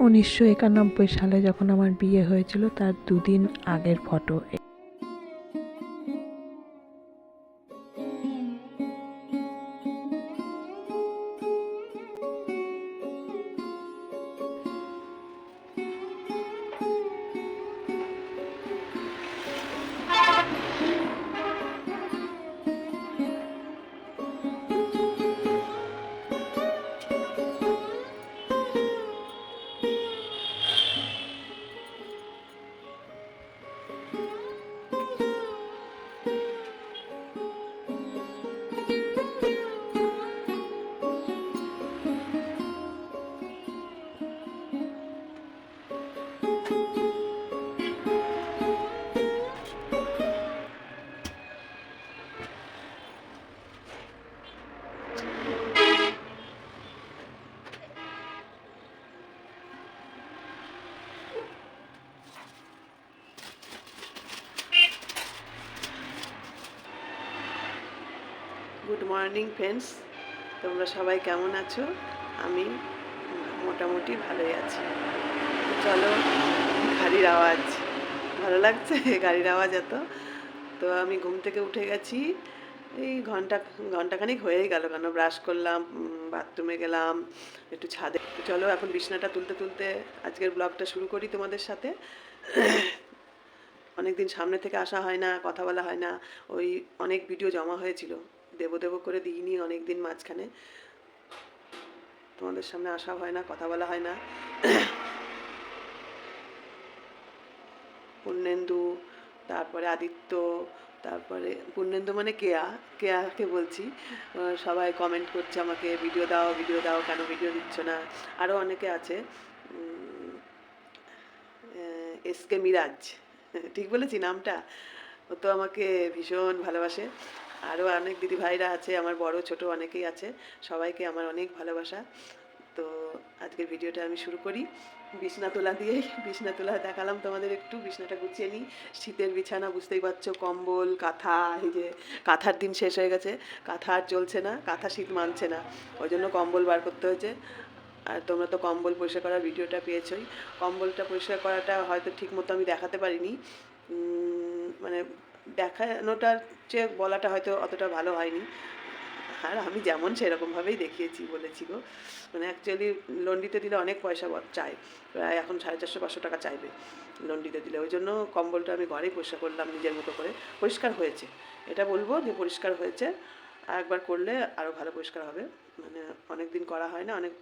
উনিশশো একানব্বই সালে যখন আমার বিয়ে হয়েছিল তার দুদিন আগের ফটো মর্নিং ফ্রেন্ডস তোমরা সবাই কেমন আছো? আমি মোটামুটি ভালোই আছি। চলো, গাড়ির আওয়াজ। ভালো লাগছে গাড়ির আওয়াজ এত? তো আমি ঘুম থেকে উঠে গেছি। এই ঘণ্টা, ঘন্টাখানিক হয়েই গেল কেন? ব্রাশ করলাম বাথরুমে গেলাম, একটু ছাদে। চলো, এখন বিছনাটা তুলতে তুলতে আজকের ব্লগটা শুরু করি তোমাদের সাথে। অনেক দিন সামনে থেকে আসা হয় না, কথা বলা হয় না। ওই অনেক ভিডিও জমা হয়েছিল। দেবো দেবো করে দিইনি অনেক দিন মাঝখানে। তোমাদের সামনে আসা হয় না, কথা বলা হয় না। পূর্ণেন্দু, তারপরে আদিত্য, তারপরে পূর্ণেন্দু মানে কেয়া, কেয়াকে বলছি। সবাই কমেন্ট করছে আমাকে, ভিডিও দাও ভিডিও দাও, কেন ভিডিও দিচ্ছ না? আরও অনেকে আছে। এস কে মিরাজ, ঠিক বলেছি নামটা? ও তো আমাকে ভীষণ ভালোবাসে। আরও অনেক দিদি ভাইরা আছে, আমার বড়, ছোট অনেকেই আছে, সবাইকে আমার অনেক ভালোবাসা। তো আজকের ভিডিওটা আমি শুরু করি। বিছনা তোলা দিয়েই বিছনা তোলা দেখালাম তোমাদের একটু, বিছনাটা গুছিয়ে নিই। শীতের বিছানা, বুঝতেই পারছ, কম্বল, কাঁথা, এই যে কাঁথার দিন শেষ হয়ে গেছে, কাঁথা আর চলছে না, কাঁথা শীত মানছে না, ওই জন্য কম্বল বার করতে হয়েছে। আর তোমরা তো কম্বল পরিষ্কার করার ভিডিওটা পেয়েছই। কম্বলটা পরিষ্কার করাটা হয়তো ঠিক মতো আমি দেখাতে পারিনি। মানে দেখানোটার চেয়ে বলাটা হয়তো অতটা ভালো হয়নি। আর আমি যেমন সেরকমভাবেই দেখিয়েছি, বলেছি গো। মানে অ্যাকচুয়ালি লন্ডিতে দিলে অনেক পয়সা চায়। প্রায় এখন সাড়ে চারশো, পাঁচশো টাকা চাইবে লন্ডিতে দিলে। ওই জন্য কম্বলটা আমি ঘরেই পরিষ্কার করলাম নিজের মতো করে। পরিষ্কার হয়েছে। এটা বলব যে পরিষ্কার হয়েছে। আর একবার করলে আরও ভালো পরিষ্কার হবে। মানে অনেক দিন করা হয় না, অনেক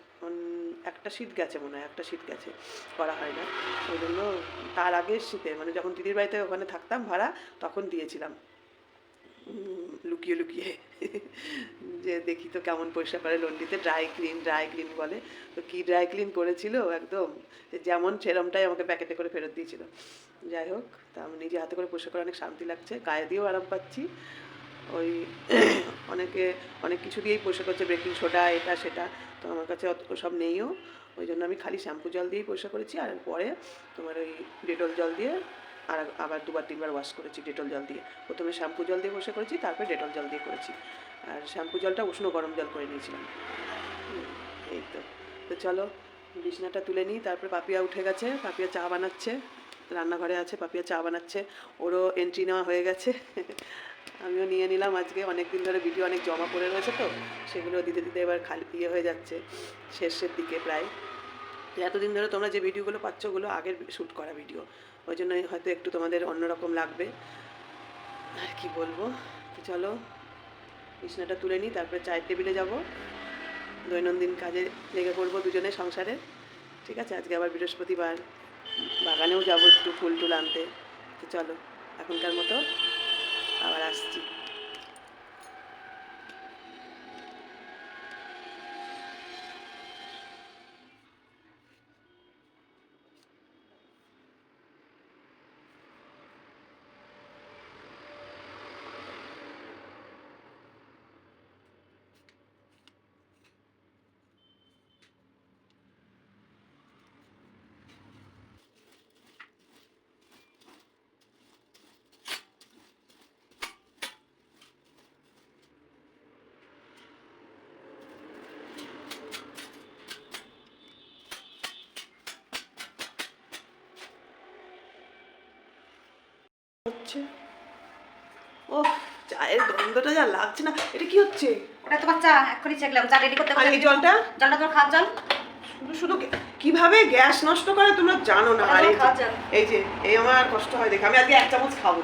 একটা শীত গেছে মনে হয়, একটা শীত গেছে, করা হয় না। ওই জন্য তার আগের শীতে মানে যখন দিদির বাড়িতে ওখানে থাকতাম ভাড়া, তখন দিয়েছিলাম। লুকিয়ে লুকিয়ে। যে দেখি তো কেমন পরিষ্কার করে লন্ডিতে ড্রাই ক্লিন ড্রাই ক্লিন বলে। তো কী ড্রাই ক্লিন করেছিল একদম যেমন সেরমটাই আমাকে প্যাকেটে করে ফেরত দিয়েছিল। যাই হোক, তা আমি নিজে হাতে করে পরিষ্কার করে অনেক শান্তি লাগছে, গায়ে দিয়েও আরাম পাচ্ছি। ওই অনেকে, অনেক কিছু দিয়েই পরিষ্কার করছে বেকিং সোডা এটা, সেটা। তো আমার কাছে অত সব নেইও। ওই জন্য আমি খালি শ্যাম্পু জল দিয়েই পরিষ্কার করেছি, আর পরে তোমার ওই ডেটল জল দিয়ে আর আবার দুবার, তিনবার ওয়াশ করেছি ডেটল জল দিয়ে। প্রথমে শ্যাম্পু জল দিয়ে পরিষ্কার করেছি, তারপরে ডেটল জল দিয়ে করেছি। আর শ্যাম্পু জলটা উষ্ণ গরম জল করে নিয়েছিলাম। এই তো। তো চলো, বিছনাটা তুলে নিই, তারপরে পাপিয়া উঠে গেছে, পাপিয়া চা বানাচ্ছে। রান্নাঘরে আছে, পাপিয়া চা বানাচ্ছে। ওরও এন্ট্রি নেওয়া হয়ে গেছে। আমিও নিয়ে নিলাম আজকে। অনেক দিন ধরে ভিডিও অনেক জমা পড়ে রয়েছে তো সেগুলো দিতে দিতে এবার খালি ইয়ে হয়ে যাচ্ছে, শেষের দিকে প্রায়। এতদিন ধরে তোমরা যে ভিডিওগুলো পাচ্ছ, ওগুলো আগের শ্যুট করা ভিডিও ওই জন্য হয়তো একটু তোমাদের অন্যরকম লাগবে। আর কি বলব? চলো, বিছনাটা তুলে নিই, তারপরে চায়ের টেবিলে যাব। দৈনন্দিন কাজে লেগে পড়ব দুজনে সংসারে। ঠিক আছে? আজকে আবার বৃহস্পতিবার। বাগানেও যাব একটু ফুল টুল আনতে। তো চলো, এখনকার মতো আবার আসছি হচ্ছে? ও চায়ের গন্ধটা যা লাগছে না এটা কি হচ্ছে? ওটা তো বাচ্চা এক্ষুনি চেকলাম চা রেডি করতে এই জলটা? জলটা তোর খাওয়ার জল? শুধু শুধু কীভাবে গ্যাস নষ্ট করে তোমরা জানো না? আর এই যে- এই আমার কষ্ট হয় দেখে। আমি আজকে এক চামচ খাব।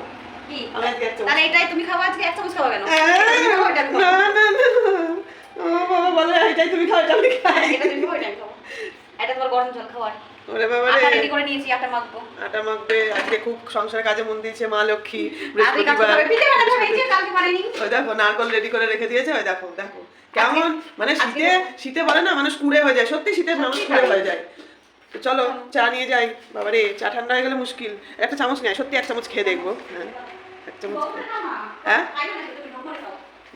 কি? আমি আজকে এক চামচ তাহলে এটাই তুমি খাওয়া আজকে? এক চামচ খাওয়া কেন? আমি না না না ও বাবা বলে এটাই তুমি খাও এটা আমি খাই। এটা তুমি খাও, এটা খাব। তোমার গরম জল খাওয়ার ওরে বাবা রে রেডি করে নিয়েছি আটা মাখবো। আটা মাখবে আজকে খুব সংসারের কাজে মন দিয়েছে মা লক্ষ্মী ওই দেখো নারকল রেডি করে রেখে দিয়েছে ওই দেখো দেখো। কেমন? মানে শীতে শীতে বলে না মানুষ কুড়ে হয়ে যায়। সত্যি শীতে মানুষ কুড়ে হয়ে যায়। তো চলো চা নিয়ে যাই। বাবারে চা ঠান্ডা হয়ে গেলে মুশকিল। একটা চামচ নেয় সত্যি এক চামচ খেয়ে দেখব। হ্যাঁ এক চামচ হ্যাঁ?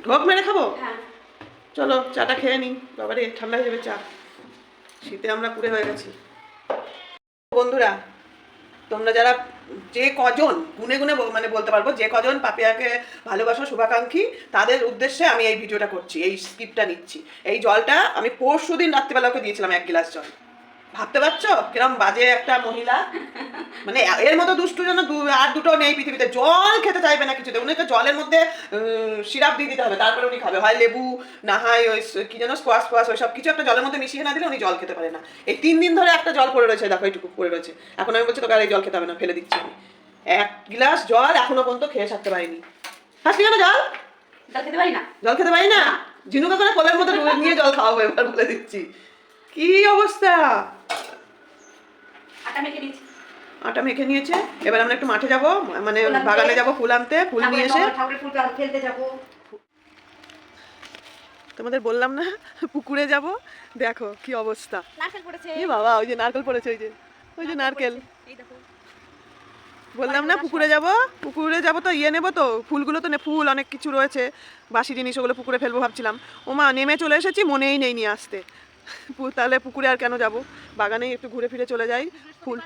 ঢোক মেরে খাব। হ্যাঁ। চলো চাটা খেয়ে নিই বাবারে ঠান্ডা হয়ে যাবে চা। শীতে আমরা কুড়ে হয়ে গেছি। বন্ধুরা, তোমরা যারা যে কজন, গুনে গুনে মানে বলতে পারব, যে কজন পাপিয়াকে ভালোবাসো, শুভাকাঙ্ক্ষী, তাদের উদ্দেশ্যে আমি এই ভিডিওটা করছি, এই স্ক্রিপ্টটা নিচ্ছি। এই জলটা আমি পরশু দিন রাত্রিবেলা ওকে দিয়েছিলাম এক গ্লাস জল। ভাবতে পারছ? কিরম বাজে একটা মহিলা? মানে এর মতো দুষ্টু যেন আর দুটো নেই পৃথিবীতে। জল খেতে চাইবে না কিছুতে। উনিকে জলের মধ্যে সিরাপ দিয়ে দিতে হবে। তারপরে উনি খাবে। হয় লেবু না হয় ওই কি যেন স্কোয়াশ ফোয়াশ ওই সব কিছু একটা জলের মধ্যে মিশিয়ে না দিলে উনি জল খেতে পারে না। এই তিন দিন ধরে একটা জল পড়ে রয়েছে দেখো এইটুকু পড়ে রয়েছে। এখন আমি বলছি তোকে আর এই জল খেতে হবে না ফেলে দিচ্ছি আমি। এক গ্লাস জল এখনও পর্যন্ত খেয়ে থাকতে পারিনি। হাসি কেন জল? জল খেতে পারি না। জল খেতে পারি না? ঝিনুকা করে কোলের মধ্যে নিয়ে জল খাওয়াবো এবার বলে দিচ্ছি। কি অবস্থা? আটা মেখে নিয়েছি। আটা মেখে নিয়েছে? এবার আমরা একটু মাঠে যাব মানে বাগানে যাব ফুল আনতে ফুল নিয়ে এসে। ফেলতে যাব। তোমাদের বললাম না পুকুরে যাব। দেখো কি অবস্থা। এ বাবা ওই যে নারকেল পড়েছে ওই যে ওই যে নারকেল বললাম না পুকুরে যাব? পুকুরে যাব তো ইয়ে নেব তো ফুলগুলো তো নে ফুল অনেক কিছু রয়েছে বাসি জিনিস ওগুলো পুকুরে ফেলব ভাবছিলাম। ওমা নেমে চলে এসেছি মনেই নেই নিয়ে আসতে। তাহলে পুকুরে আর কেন যাব? বাগানেই একটু ঘুরে ফিরে চলে যাই। ফুল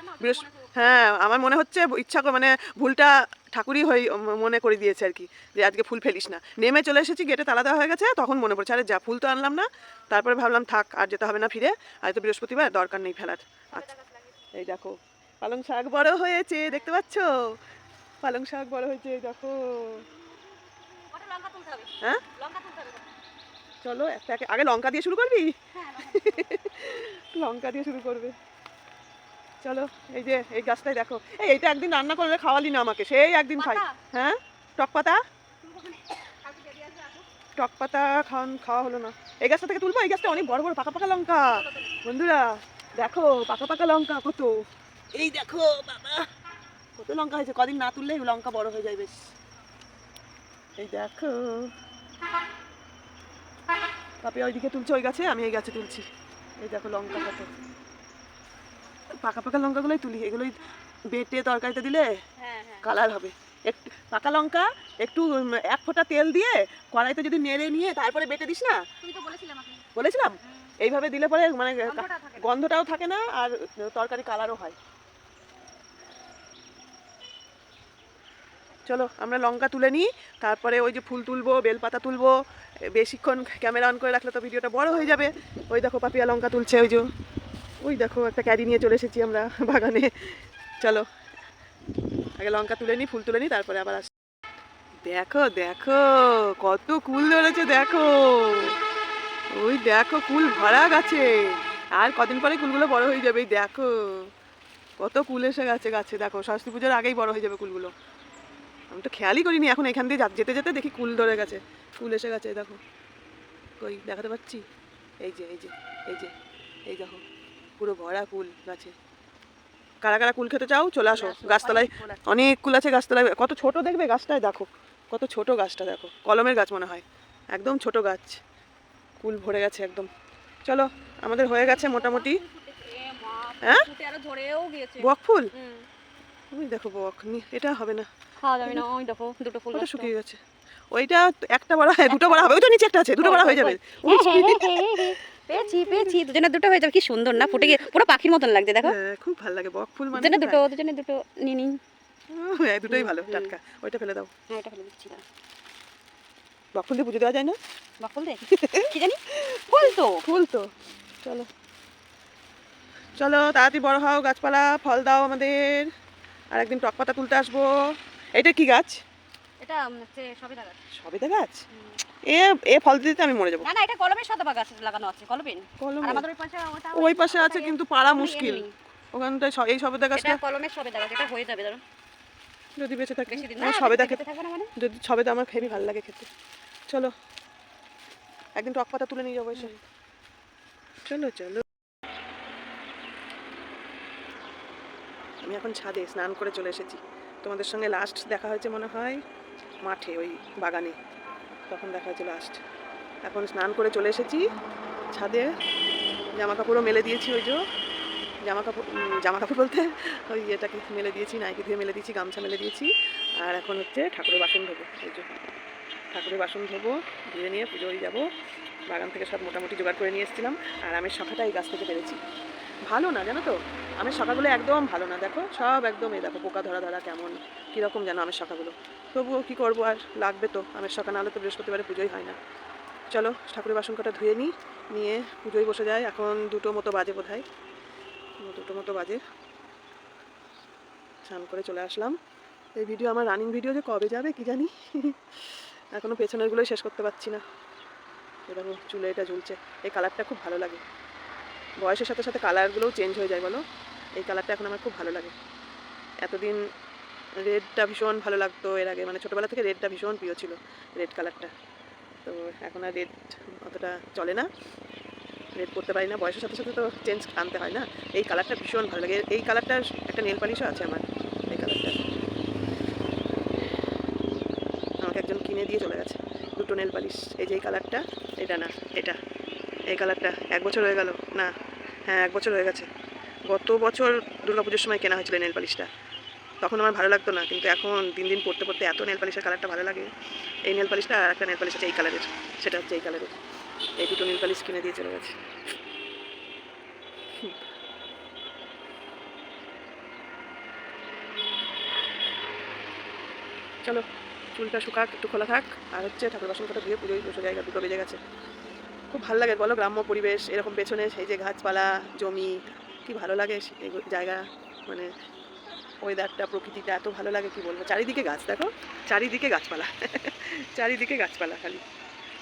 হ্যাঁ আমার মনে হচ্ছে ইচ্ছা করে মানে ভুলটা ঠাকুরই হয়ে মনে করে দিয়েছে আর কি যে আজকে ফুল ফেলিস না। নেমে চলে এসেছি গেটে তালা দেওয়া হয়ে গেছে তখন মনে পড়ছে আরে যা ফুল তো আনলাম না। তারপরে ভাবলাম থাক আর যেতে হবে না ফিরে। আর তো বৃহস্পতিবার দরকার নেই ফেলার। আচ্ছা এই দেখো পালং শাক বড় হয়েছে দেখতে পাচ্ছ? পালং শাক বড় হয়েছে দেখো। হ্যাঁ? চলো একটা একে- আগে লঙ্কা দিয়ে শুরু করবি? হ্যাঁ লঙ্কা দিয়ে শুরু করবে। চলো এই যে এই গাছটাই দেখো। এই এইটা একদিন রান্না করলে খাওয়ালি না আমাকে। সেই একদিন খাই। হ্যাঁ? টক পাতা। টক পাতা খাওয়ান খাওয়া হলো না। এই গাছটা থেকে তুলবো? এই গাছটা অনেক বড় বড় পাকা পাকা লঙ্কা। বন্ধুরা দেখো পাকা পাকা লঙ্কা কত। এই দেখো বাবা কত লঙ্কা হয়েছে। কদিন না তুললে লঙ্কা বড় হয়ে যায় বেশ। এই দেখো। পাপি ওইদিকে তুলছে ওই গাছে আমি এই গাছে তুলছি। এই দেখো লঙ্কা কত পাকা পাকা লঙ্কাগুলোই তুলি এগুলোই বেটে তরকারিতে দিলে হ্যাঁ হ্যাঁ। কালার হবে। একটু পাকা লঙ্কা একটু এক ফোঁটা তেল দিয়ে কড়াইতে যদি নেড়ে নিয়ে তারপরে বেটে দিস না? বলেছিলাম এইভাবে দিলে পরে মানে। গন্ধটাও থাকে না আর তরকারি কালারও হয়। চলো, আমরা লঙ্কা তুলে নিই, তারপরে ওই যে ফুল তুলবো, বেলপাতা তুলবো বেশিক্ষণ ক্যামেরা অন করে রাখলে তো ভিডিওটা বড় হয়ে যাবে। ওই দেখো, পাপিয়া লঙ্কা তুলছে ওই যে। ওই দেখো, একটা ক্যারি নিয়ে চলে এসেছি আমরা বাগানে। চলো, আগে লঙ্কা তুলে নিই, ফুল তুলে নিই, তারপরে আবার আস দেখো দেখো, কত কুল ধরেছে, দেখো। ওই দেখো, কুল ভরা গাছে। আর কদিন পরে কুলগুলো বড় হয়ে যাবে দেখো। কত কুল এসে গেছে গাছে, দেখো, সরস্বতী পুজোর আগেই বড় হয়ে যাবে কুলগুলো। আমি তো খেয়ালই করিনি এখন এখান দিয়ে যেতে যেতে দেখি কুল ধরে গেছে। কুল এসে গেছে দেখো। কই দেখাতে পাচ্ছি? এই যে এই যে এই যে এই দেখো। পুরো ভরা কুল গাছে। কারা কারা কুল খেতে চাও? চলে আসো। গাছতলায় অনেক কুল আছে। গাছতলায়। কত ছোট দেখবে গাছটায়? দেখো। কত ছোট গাছটা দেখো। কলমের গাছ মনে হয়। একদম ছোট গাছ। কুল ভরে গেছে একদম। চলো আমাদের হয়ে গেছে মোটামুটি। হ্যাঁ? বক ফুল? ওই দেখো বক নি- এটা হবে না। খাওয়া যাবে না ওই দেখো দুটো ফুল ওটা শুকিয়ে গেছে। ওইটা একটা বড় হয় দুটো বড় হবে ওইটা নিচে একটা আছে দুটো বড় হয়ে যাবে। পেয়েছি পেয়েছি দুজনে দুটো হয়ে যাবে কি সুন্দর না ফুটে গিয়ে পুরো পাখির মতন লাগছে দেখো। হ্যাঁ, খুব ভালো লাগে বক ফুল মানে দুজনে দুটো দুজনে দুটো নিয়ে নিই হ্যাঁ দুটোই ভালো টাটকা। ওইটা ফেলে দাও। হ্যাঁ এটা ফেলে দিচ্ছি। বক ফুল দিয়ে পুজো দেওয়া যায় না? বা ফুল দে কি জানি? ফুল তো। ফুল তো। চলো। চলো তাড়াতাড়ি বড় হও গাছপালা ফল দাও আমাদের। আর একদিন টক পাতা তুলতে আসব। এটা কি গাছ? এটা হচ্ছে সবেদা গাছ। সবেদা গাছ? এ এ ফল দিতে আমি মরে যাব। না না এটা কলমের সদবা গাছ লাগানো আছে কলমের কলমে? আমাদের ওই পাশে ওটা ওই পাশে আছে কিন্তু পাড়া মুশকিল। ওখানটায় এই সবেদা গাছটা এটা কলমের সবেদা গাছ এটা হয়ে যাবে ধরো। যদি বেঁচে থাকে। আমার সবেদা খেতে মানে। যদি সবেদা আমার হেবি ভালো লাগে খেতে। চলো। একদিন টক পাতা তুলে নিয়ে যাব এসে। চলো চলো। আমি এখন ছাদে স্নান করে চলে এসেছি। তোমাদের সঙ্গে লাস্ট দেখা হয়েছে মনে হয় মাঠে, ওই বাগানে। তখন দেখা হয়েছে লাস্ট এখন স্নান করে চলে এসেছি ছাদে। জামা কাপড়ও মেলে দিয়েছি ওই যে জামা কাপড় জামা কাপড় বলতে ওই ইয়েটাকে মেলে দিয়েছি নাইকি ধুয়ে মেলে দিয়েছি, গামছা মেলে দিয়েছি। আর এখন হচ্ছে ঠাকুরের বাসন ধোবো, এই যে। ঠাকুরের বাসন ধোবো, ধুয়ে নিয়ে পুজোয় যাব। বাগান থেকে সব মোটামুটি জোগাড় করে নিয়ে এসেছিলাম। আর আমের শাখাটা এই গাছ থেকে পেরেছি। ভালো না, জানো তো? আমের শাখাগুলো একদম ভালো না, দেখো? সব একদম এই দেখো, পোকা ধরা ধরা কেমন? কীরকম যেন আমের শাখাগুলো। তবুও কী করব আর? লাগবে তো, আমের শাখা নাহলে তো বৃহস্পতিবারে পুজোই হয় না। চলো, ঠাকুরের বাসন কটা ধুয়ে নিই, নিয়ে পুজোয় বসে যায় এখন দুটো মতো বাজে বোধ হয় দুটো মতো বাজে। স্নান করে চলে আসলাম। এই ভিডিও, আমার রানিং ভিডিও যে কবে যাবে কি জানি? এখনও পেছনেরগুলোই শেষ করতে পারছি না। এরকম চুলে এটা ঝুলছে। এই কালারটা খুব ভালো লাগে। বয়সের সাথে সাথে কালারগুলোও চেঞ্জ হয়ে যায়, বলো? এই কালারটা এখন আমার খুব ভালো লাগে। এতদিন রেডটা ভীষণ ভালো লাগতো এর আগে মানে ছোটোবেলা থেকে রেডটা ভীষণ প্রিয় ছিল রেড কালারটা তো এখন আর রেড অতটা চলে না। রেড করতে পারি না, বয়সের সাথে সাথে তো চেঞ্জ আনতে হয় না। এই কালারটা ভীষণ ভালো লাগে। এই কালারটার একটা নেল পালিশও আছে আমার, এই কালারটা আমাকে একজন কিনে দিয়ে চলে গেছে, দুটো নেল পালিশ এই যে এই কালারটা এটা না, এটা। এই কালারটা, এক বছর হয়ে গেল। না হ্যাঁ এক বছর হয়ে গেছে। গত বছর দুর্গাপুজোর সময় কেনা হয়েছিল নেল পালিশটা তখন আমার ভালো লাগতো না, কিন্তু এখন দিন দিন পড়তে পড়তে এত নেল পালিশের কালারটা ভালো লাগে। এই নেল পালিশটা আর একটা নেল পালিশ আছে এই কালারের। সেটা হচ্ছে এই কালারের। এই দুটো নেল পালিশ কিনে দিয়ে চলে গেছে। চলো, চুলটা শুকাক, একটু খোলা থাক। আর হচ্ছে ঠাকুর বাসন কটা ধুয়ে পুজোয় বসে জায়গা দুটো বেজে গেছে। খুব ভালো লাগে, বলো? গ্রাম্য পরিবেশ, এরকম পেছনে সেই যে গাছপালা, জমি, কি ভালো লাগে জায়গা? মানে ওয়েদারটা প্রকৃতিটা এত ভালো লাগে, কি বলব? চারিদিকে গাছ, দেখো? চারিদিকে গাছপালা। চারিদিকে গাছপালা খালি।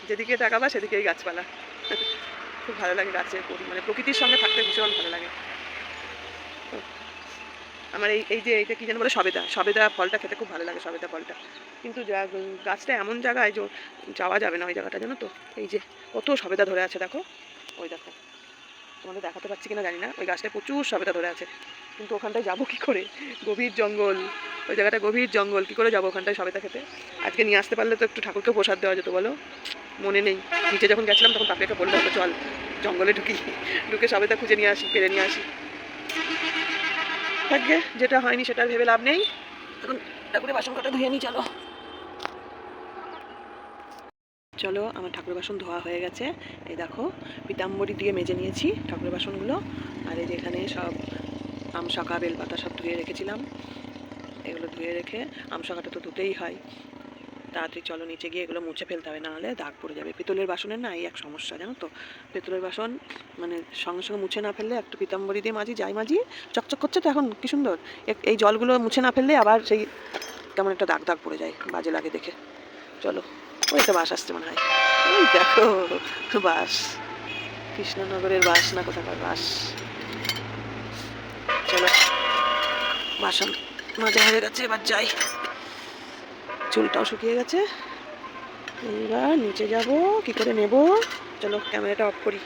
যেদিকে তাকাবা, সেদিকেই গাছপালা। খুব ভালো লাগে গাছের মানে প্রকৃতির সঙ্গে থাকতে ভীষণ ভালো লাগে। আমার এই এই যে এইটা কী যেন বলে, সবেদা সবেদা ফলটা খেতে খুব ভালো লাগে, সবেদা ফলটা। কিন্তু যা- গাছটা এমন জায়গায় যে যাওয়া যাবে না ওই জায়গাটা, জানো তো? এই যে কত সবেদা ধরে আছে, দেখো। ওই দেখো। তোমাদের দেখাতে পাচ্ছি কিনা জানি না। ওই গাছটায় প্রচুর সবেদা ধরে আছে। কিন্তু ওখানটায় যাব কী করে? গভীর জঙ্গল। ওই জায়গাটা গভীর জঙ্গল। কী করে যাব ওখানটায় সবেদা খেতে? আজকে নিয়ে আসতে পারলে তো একটু ঠাকুরকে প্রসাদ দেওয়া যেত, বলো? মনে নেই। নিচে যখন গেছিলাম তখন পাপিয়াকে বললাম তো চল জঙ্গলে ঢুকি। ঢুকে সবেদা খুঁজে নিয়ে আসি পেরে নিয়ে আসি। থাকবে যেটা হয়নি সেটা ভেবে লাভ নেই। এখন ঠাকুরের বাসন কটা ধুয়ে নিই, চলো। চলো, আমার ঠাকুরের বাসন ধোয়া হয়ে গেছে। এই দেখো, পিতাম্বরী দিয়ে মেজে নিয়েছি ঠাকুরের বাসনগুলো। আর এই যেখানে সব আম শাকা বেলপাতা সব ধুয়ে রেখেছিলাম। এগুলো ধুয়ে রেখে আম শাকাটা তো ধুতেই হয়। তাড়াতাড়ি চলো নিচে গিয়ে এগুলো মুছে ফেলতে হবে, নাহলে দাগ পড়ে যাবে। পিতলের বাসনের না এই এক সমস্যা, জানো তো? পিতলের বাসন মানে সঙ্গে সঙ্গে মুছে না ফেললে একটু পিতাম্বরী দিয়ে মাঝি যাই মাঝি চকচক করছে তো এখন, কি সুন্দর? এই জলগুলো মুছে না ফেললে আবার সেই কেমন একটা দাগ দাগ পড়ে যায়, বাজে লাগে দেখে। চলো, ওই তো বাস আসছে মনে হয়। ওই দেখো, বাস, কৃষ্ণনগরের বাস না কোথাকার বাস। চলো, বাসন মাজা হয়ে গেছে, এবার যাই। চুলটাও শুকিয়ে গেছে। এইবার নিচে যাব কি করে নেব? চলো ক্যামেরাটা অফ করি।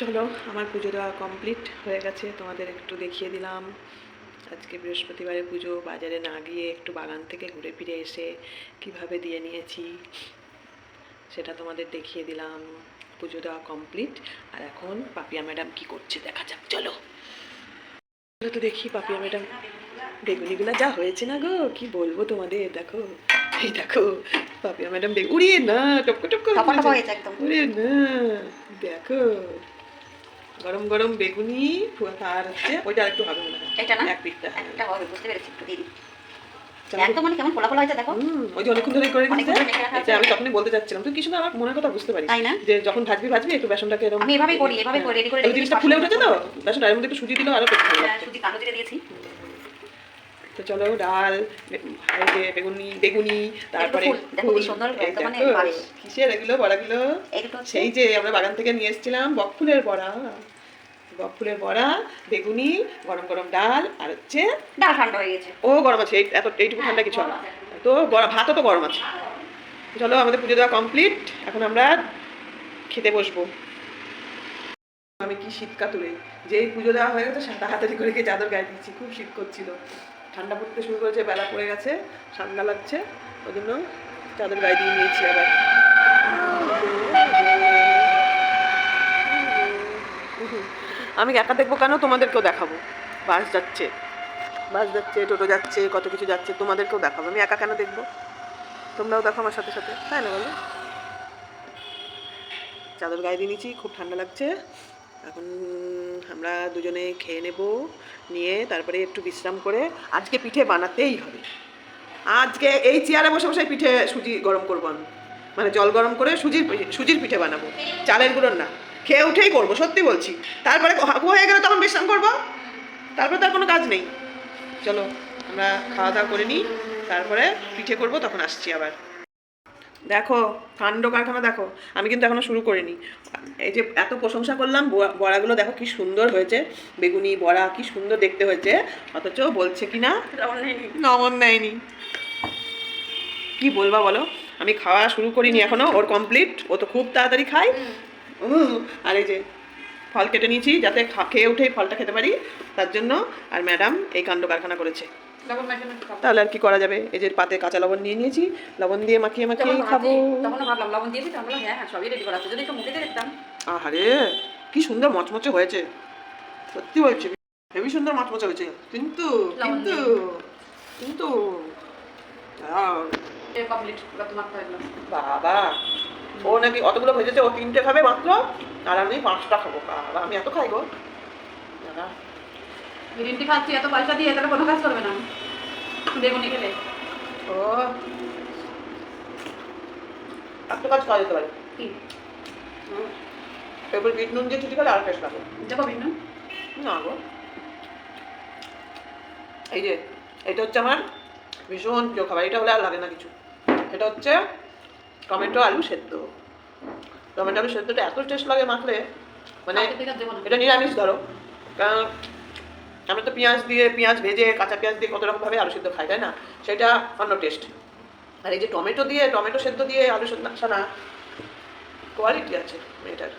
চলো আমার পুজো দেওয়া কমপ্লিট হয়ে গেছে তোমাদের একটু দেখিয়ে দিলাম। আজকে বৃহস্পতিবারে পুজো বাজারে না গিয়ে একটু বাগান থেকে ঘুরে ফিরে এসে কীভাবে দিয়ে নিয়েছি সেটা তোমাদের দেখিয়ে দিলাম। পুজো দেওয়া কমপ্লিট আর এখন পাপিয়া ম্যাডাম কি করছে দেখা যাক চলো। তো দেখি পাপিয়া ম্যাডাম বেগুনিগুলো যা হয়েছে না গো কি বলব তোমাদের দেখো এই দেখো পাপিয়া ম্যাডাম বেগুন উড়িয়ে না টপকো টপকো ওরে না দেখো। গরম গরম বেগুনি আর হচ্ছে। ওইটা একটু হবে মনে হয়। এটা না? এক পিঠটা। একটা হবে বুঝতে পেরেছি। একটু দিন চলো। একদম মানে কেমন ফোলা ফোলা হয়েছে দেখো। ওই যে অনেকক্ষণ ধরে করে দিচ্ছে ধরে মেখে রাখা এটা আছে। আমি তখনই বলতে যাচ্ছিলাম তুই কিছু না আমার মনের কথা বুঝতে পারিস। তাই না? যে যখন ভাজবি ভাজবি একটু বেসনটাকে এরকম আমি এভাবেই করি, এভাবেই করি, ready করে ওই জিনিসটা দিই, ফুলে উঠেছে তো? বেসন এর মধ্যে একটু সুজি দিলেও আরও বেশি ভালো লাগছে সুজি কালো জিরে দিয়েছি। তো চলো ডাল যে বেগুনি বেগুনি তারপরে। কিসের এগুলো বড়াগুলো? সেই যে আমরা বাগান থেকে নিয়ে এসেছিলাম বক ফুলের বড়া। ফুলের বড়া বেগুনি গরম গরম ডাল আর হচ্ছে ডাল ঠান্ডা হয়ে গেছে। ও গরম আছে এই- এত এইটুকু ঠান্ডা কিছু না। তো গরম ভাতও তো গরম আছে। চলো আমাদের পুজো দেওয়া কমপ্লিট এখন আমরা খেতে বসবো। আমি কি শীত কাতুরে? যেই পুজো দেওয়া হয়ে গেছে সাদা তাড়াতাড়ি করে গিয়ে চাদর গায়ে দিচ্ছি খুব শীত করছিল। ঠান্ডা পড়তে শুরু করেছে বেলা পড়ে গেছে ঠান্ডা লাগছে ওই জন্য চাদর গায়ে দিয়ে নিয়েছি আবার। আমি একা দেখব কেন? তোমাদেরকেও দেখাবো। বাস যাচ্ছে। বাস যাচ্ছে, টোটো যাচ্ছে, কত কিছু যাচ্ছে, তোমাদেরকেও দেখাবো। আমি একা কেন দেখব? তোমরাও দেখো আমার সাথে সাথে। তাই না বলো? চাদর গায়ে দিয়ে নিয়েছি, খুব ঠান্ডা লাগছে। এখন আমরা দুজনে খেয়ে নেব, নিয়ে তারপরে একটু বিশ্রাম করে আজকে পিঠে বানাতেই হবে। আজকে এই চেয়ারে বসে বসে পিঠে সুজি গরম করব আমি। মানে জল গরম করে সুজির সুজির পিঠে বানাবো। চালের গুঁড়োর না। খেয়ে উঠেই করব সত্যি বলছি। তারপরে হ- হয়ে গেলে তখন বিশ্রাম করব। তারপরে তার কোনো কাজ নেই। চলো আমরা খাওয়া দাওয়া করে নিই তারপরে পিঠে করব তখন আসছি আবার। দেখো কাণ্ড কারখানা দেখো আমি কিন্তু এখনও শুরু করিনি। এই যে এত প্রশংসা করলাম বড়াগুলো দেখো কি সুন্দর হয়েছে। বেগুনি বড়া কি সুন্দর দেখতে হয়েছে। অথচ বলছে কি না নমন নেয়নি। কি বলবা বলো? আমি খাওয়া শুরু করিনি এখনও ওর কমপ্লিট ও তো খুব তাড়াতাড়ি খায়। আর এই যে ফল কেটে নিয়েছি যাতে খেয়ে উঠেই ফলটা খেতে পারি। তার জন্য আর ম্যাডাম এই কাণ্ড কারখানা করেছে। তাহলে আর কি করা যাবে? এই যে পাতে কাঁচা লবণ নিয়ে নিয়েছি লবণ দিয়ে মাখিয়ে মাখিয়ে খাব। হ্যাঁ হ্যাঁ আহারে কি সুন্দর মচমচে হয়েছে। সত্যি বলছি হেবি সুন্দর মচমচে হয়েছে। কিন্তু কিন্তু কিন্তু বাবা ও নাকি অতগুলো ভেজেছে ও তিনটে খাবে মাত্র? আর আমি পাঁচটা খাব। বাবা আমি এত খাই গো। দাদা। গ্রিন টি খাচ্ছি এত পয়সা দিয়ে তাহলে কোনো কাজ করবে না। বেগুনি খেলে। ও। একটা কাজ করা যেতে পারে। কি? এবার বিট নুন দিয়ে ছুটি খেলে আর টেস্ট লাগে দেখো বিন্নু না গো। এই যে এটা হচ্ছে আমার ভীষণ প্রিয় খাবার। এটা হলে আর লাগে না কিছু। এটা হচ্ছে টমেটো আলু সেদ্ধ। টমেটো আলু সেদ্ধটা এত টেস্ট লাগে মাখলে মানে না। এটা নিরামিষ ধরো। কারণ আমরা তো পেঁয়াজ দিয়ে পেঁয়াজ ভেজে কাঁচা পেঁয়াজ দিয়ে কত রকমভাবে আলু সেদ্ধ খাই তাই না? সেটা অন্য টেস্ট আর এই যে টমেটো দিয়ে টমেটো সেদ্ধ দিয়ে আলু সেদ্ধ ছানা কোয়ালিটি আছে মেয়েটার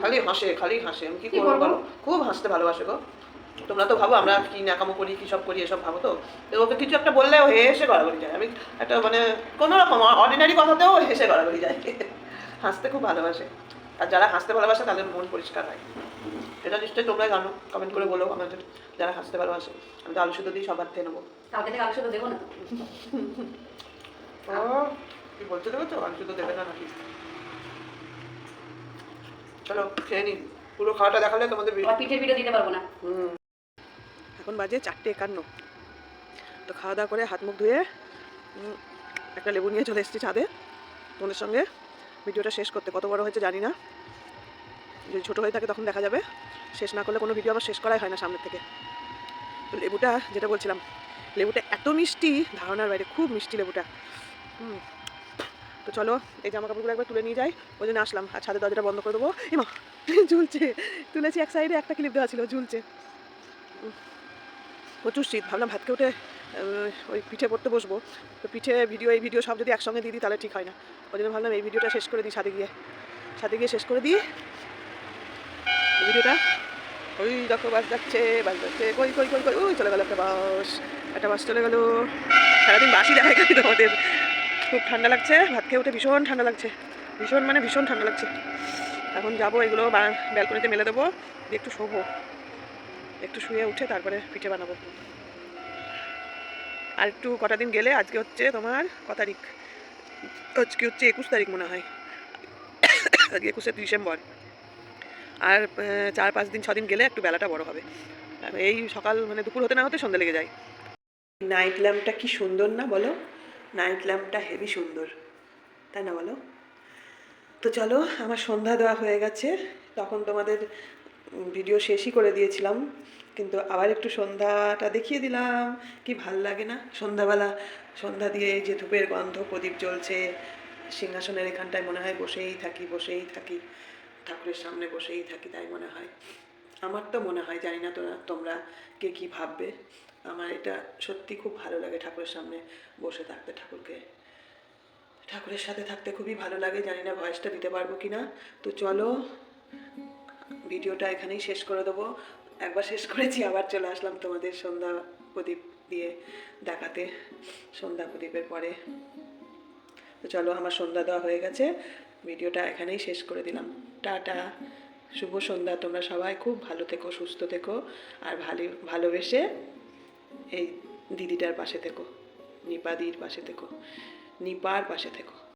খালি হাসে খালি হাসে। আমি কি কি করব? বলো? খুব হাসতে ভালোবাসে গো। তোমরা তো ভাবো আমরা কি নাকামো করি কি সব করি এসব ভাবো তো। তো ওকে কিছু একটা বললে ও হেসে গড়াগড়ি যায়। আমি একটা মানে কোনো রকম অর্ডিনারি কথাতেও ও হেসে গড়াগড়ি যায়। হাসতে খুব ভালোবাসে। আর যারা হাসতে ভালোবাসে তাদের মন পরিষ্কার হয়। এটা নিশ্চয়ই তোমরা জানো। কমেন্ট করে বলো আমাদের যারা হাসতে ভালোবাসে। আমি তো আলু শুদ্ধ দিয়ে সবার খেয়ে নেব। কালকে থেকে আলু দেবো না? ও কি বলতে দেবে তো? আলু দেবে না নাকি? চলো খেয়ে নিন পুরো খাওয়াটা দেখালে তোমাদের পিঠের ভিডিও দিতে পারব না। হুম। এখন বাজে চারটে একান্ন। তো খাওয়া দাওয়া করে হাত মুখ ধুয়ে একটা লেবু নিয়ে চলে এসেছি ছাদে। তোমাদের সঙ্গে ভিডিওটা শেষ করতে। কত বড় হয়েছে জানি না। যদি ছোটো হয়ে থাকে তখন দেখা যাবে। শেষ না করলে কোনো ভিডিও আবার শেষ করাই হয় না সামনের থেকে। তো লেবুটা, যেটা বলছিলাম, লেবুটা এত মিষ্টি, ধারণার বাইরে খুব মিষ্টি লেবুটা। তো চলো, এই জামা কাপড়গুলো একবার তুলে নিয়ে যাই। ওই জন্য আসলাম। আর ছাদের দরজাটা বন্ধ করে দেবো। এমা ঝুলছে। তুলেছি এক সাইডে, একটা ক্লিপ দেওয়া ছিল, ঝুলছে। প্রচুর শীত, ভাবলাম ভাতকে উঠে ওই পিঠে পড়তে বসবো। তো পিঠে ভিডিও এই ভিডিও সব যদি একসঙ্গে দিয়ে দিই, তাহলে ঠিক হয় না। ওই জন্য ভাবলাম এই ভিডিওটা শেষ করে দিই ছাদে গিয়ে। ছাদে গিয়ে শেষ করে দিই। ভিডিওটা ওই দেখো, বাস যাচ্ছে বাস যাচ্ছে, কই কই কই কই, ওই চলে গেল একটা বাস। একটা বাস চলে গেল। সারাদিন বাসই দেখা গেছে তোমাদের খুব ঠান্ডা লাগছে ভাত খেয়ে উঠে ভীষণ ঠান্ডা লাগছে। ভীষণ মানে ভীষণ ঠান্ডা লাগছে। এখন যাব, এগুলো ব্যালকনিতে মেলে দেবো, দিয়ে একটু শোবো। একটু শুয়ে উঠে তারপরে পিঠে বানাবো। আর একটু কটা দিন গেলে আজকে হচ্ছে তোমার ক তারিখ? আজকে হচ্ছে একুশ তারিখ মনে হয়। আজকে একুশে ডিসেম্বর। আর চার পাঁচ দিন, ছ দিন গেলে একটু বেলাটা বড় হবে। এই সকাল মানে দুপুর হতে না হতে সন্ধ্যা লেগে যায়। নাইট ল্যাম্পটা কি সুন্দর না বলো? নাইট ল্যাম্পটা হেভি সুন্দর। তাই না বলো? তো চলো, আমার সন্ধ্যা দেওয়া হয়ে গেছে। তখন তোমাদের ভিডিও শেষই করে দিয়েছিলাম, কিন্তু আবার একটু সন্ধ্যাটা দেখিয়ে দিলাম, কি ভালো লাগে না? সন্ধ্যাবেলা সন্ধ্যা দিয়ে যে ধূপের গন্ধ, প্রদীপ জ্বলছে, সিংহাসনের এখানটায় মনে হয় বসেই থাকি বসেই থাকি, ঠাকুরের সামনে বসেই থাকি তাই মনে হয়। আমার তো মনে হয়, জানি না তোরা, তোমরা কে কী ভাববে, আমার এটা সত্যি খুব ভালো লাগে ঠাকুরের সামনে বসে থাকতে, ঠাকুরকে। ঠাকুরের সাথে থাকতে খুবই ভালো লাগে, জানি না ভয়েসটা দিতে পারব কি না তো চলো ভিডিওটা এখানেই শেষ করে দেবো। একবার শেষ করেছি, আবার চলে আসলাম তোমাদের সন্ধ্যা প্রদীপ দিয়ে দেখাতে, সন্ধ্যা প্রদীপের পরে। তো চলো, আমার সন্ধ্যা দেওয়া হয়ে গেছে। ভিডিওটা এখানেই শেষ করে দিলাম। টাটা, শুভ সন্ধ্যা। তোমরা সবাই খুব ভালো থেকো, সুস্থ থেকো, আর ভালো, ভালোবেসে এই দিদিটার পাশে থেকো, নিপাদির পাশে থেকো, নিপার পাশে থেকো।